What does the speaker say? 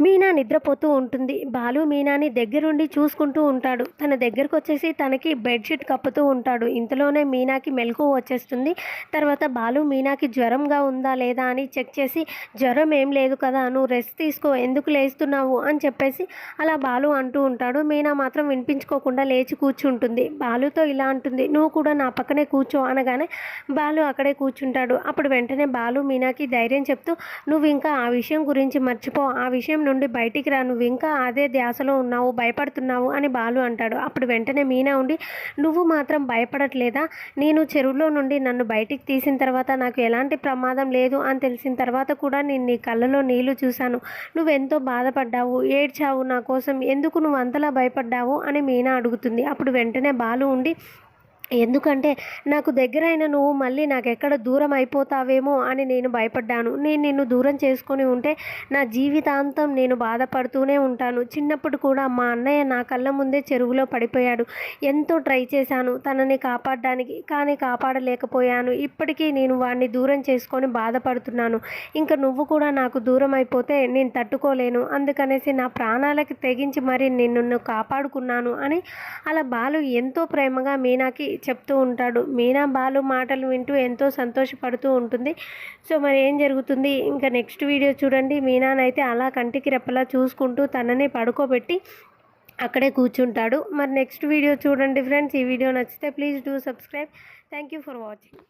మీనా నిద్రపోతూ ఉంటుంది. బాలు మీనాని దగ్గరుండి చూసుకుంటూ ఉంటాడు. తన దగ్గరకు వచ్చేసి తనకి బెడ్షీట్ కప్పుతూ ఉంటాడు. ఇంతలోనే మీనాకి మెలకు వచ్చేస్తుంది. తర్వాత బాలు మీనాకి జ్వరంగా ఉందా లేదా అని చెక్ చేసి జ్వరం ఏం లేదు కదా నువ్వు రెస్ట్ తీసుకో ఎందుకు లేస్తున్నావు? అని చెప్పేసి అలా బాలు అంటూ ఉంటాడు. మీనా మాత్రం వినిపించుకోకుండా లేచి కూర్చుంటుంది. బాలుతో ఇలా అంటుంది నువ్వు కూడా నా పక్కనే కూర్చో అనగానే బాలు అక్కడే కూర్చుంటాడు. అప్పుడు వెంటనే బాలు మీనాకి ధైర్యం చెప్తూ నువ్వు ఇంకా ఆ విషయం గురించి మర్చిపో. ఆ విషయం నుండి బయటికి రా. నువ్వు ఇంకా అదే ధ్యాసలో ఉన్నావు భయపడుతున్నావు అని బాలు అంటాడు. అప్పుడు వెంటనే మీనా ఉండి నువ్వు మాత్రం భయపడట్లేదా? నేను చెరువులో నుండి నన్ను బయటికి తీసిన తర్వాత నాకు ఎలాంటి ప్రమాదం లేదు అని తెలిసిన తర్వాత కూడా నేను నీ కళ్ళలో నీళ్ళు చూశాను. నువ్వెంతో బాధపడ్డావు? ఏడ్చావు నా కోసం? ఎందుకు నువ్వు అంతలా భయపడ్డావు? అని మీనా అడుగుతుంది. అప్పుడు వెంటనే బాలు ఉండి ఎందుకంటే నాకు దగ్గరైన నువ్వు మళ్ళీ నాకు ఎక్కడ దూరం అయిపోతావేమో అని నేను భయపడ్డాను. నేను నిన్ను దూరం చేసుకొని ఉంటే నా జీవితాంతం నేను బాధపడుతూనే ఉంటాను. చిన్నప్పుడు కూడా మా అన్నయ్య నా కళ్ళ ముందే చెరువులో పడిపోయాడు. ఎంతో ట్రై చేశాను తనని కాపాడడానికి కానీ కాపాడలేకపోయాను. ఇప్పటికీ నేను వాడిని దూరం చేసుకొని బాధపడుతున్నాను. ఇంకా నువ్వు కూడా నాకు దూరం అయిపోతే నేను తట్టుకోలేను. అందుకనేసి నా ప్రాణాలకి తెగించి మరి నిన్ను కాపాడుకున్నాను అని అలా బాలు ఎంతో ప్రేమగా మీనాకి చెప్తూ ఉంటాడు. మీనా బాలు మాటలు వింటూ ఎంతో సంతోషపడుతూ ఉంటుంది. సో మరి ఏం జరుగుతుంది? ఇంకా నెక్స్ట్ వీడియో చూడండి. మీనానైతే అలా కంటికి రెప్పలా చూసుకుంటూ తనని పడుకోబెట్టి అక్కడే కూర్చుంటాడు. మరి నెక్స్ట్ వీడియో చూడండి ఫ్రెండ్స్. ఈ వీడియో నచ్చితే please do subscribe. Thank you for watching.